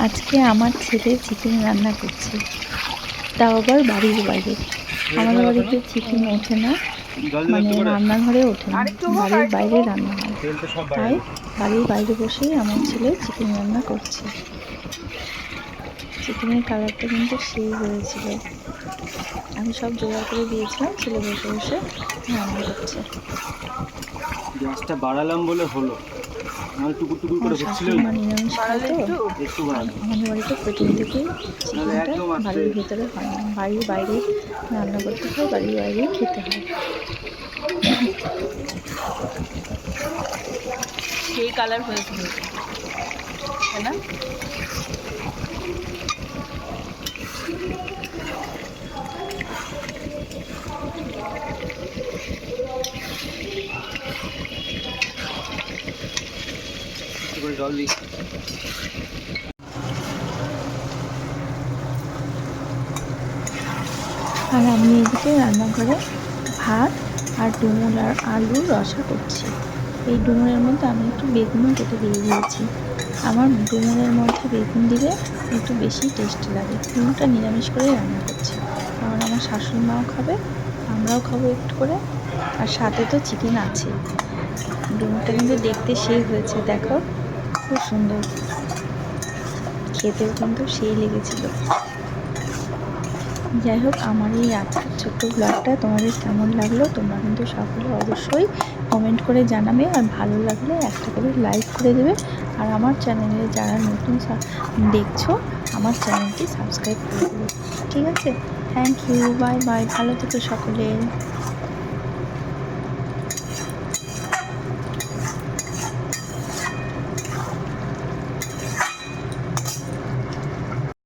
আজকে আমার ছেলে চিকেন রান্না করছে। তাও আবার বাড়ির বাইরে। আমাদের বাড়িতে চিকেন ওঠে না। মানে রান্নাঘরে ওঠে না। বাড়ির বাইরে রান্না হয়। তাই বাড়ির বাইরে বসেই আমার ছেলে চিকেন রান্না করছে। চিকেনের কালারটা কিন্তু সেই হয়েছিল। আমি সব জোগাড় করে দিয়েছিলাম ছেলে বসে বসে রান্না করছে। গ্যাসটা বাড়ালাম বলে হলো। আমার টুকুর টুকুর করে হচ্ছিল তো। একটু আমাদের বাড়িতে প্রথম থেকেই চিকেনটা বাড়ির ভেতরে হয় না। বাড়ির বাইরে রান্না করতে হয় বাড়ির বাইরে খেতে হয়। সেই কালার হয়েছিল তাই না? করে জল দিই। আর আমি এদিকে রান্নাঘরে ভাত আর ডুমুর আর আলুর রসা করছি। এই ডুমুরের মধ্যে আমি একটু বেগুনও কেটে দিয়ে দিয়েছি। আমার ডুমুরের মধ্যে বেগুন দিলে একটু বেশি টেস্টি লাগে। ডুমুরটা নিরামিষ করেই রান্না করছি। কারণ আমার শাশুড়ি মাও খাবে, আমরাও খাব একটু করে। আর সাথে তো চিকেন আছে। ডুমুরটা কিন্তু দেখতে সেই হয়েছে, দেখো। খুব সুন্দর। খেতেও কিন্তু সেই লেগেছিল। যাই হোক, আমার এই আজকের ছোট্ট ব্লগটা তোমাদের কেমন লাগল তোমরা কিন্তু সকলে অবশ্যই কমেন্ট করে জানাবে আর ভালো লাগলে একটা করে লাইক করে দেবে। আর আমার চ্যানেলে যারা নতুন দেখছ, আমার চ্যানেলটি সাবস্ক্রাইব করে দেবে। ঠিক আছে? থ্যাংক ইউ বাই বাই ভালো থেকো সকলে।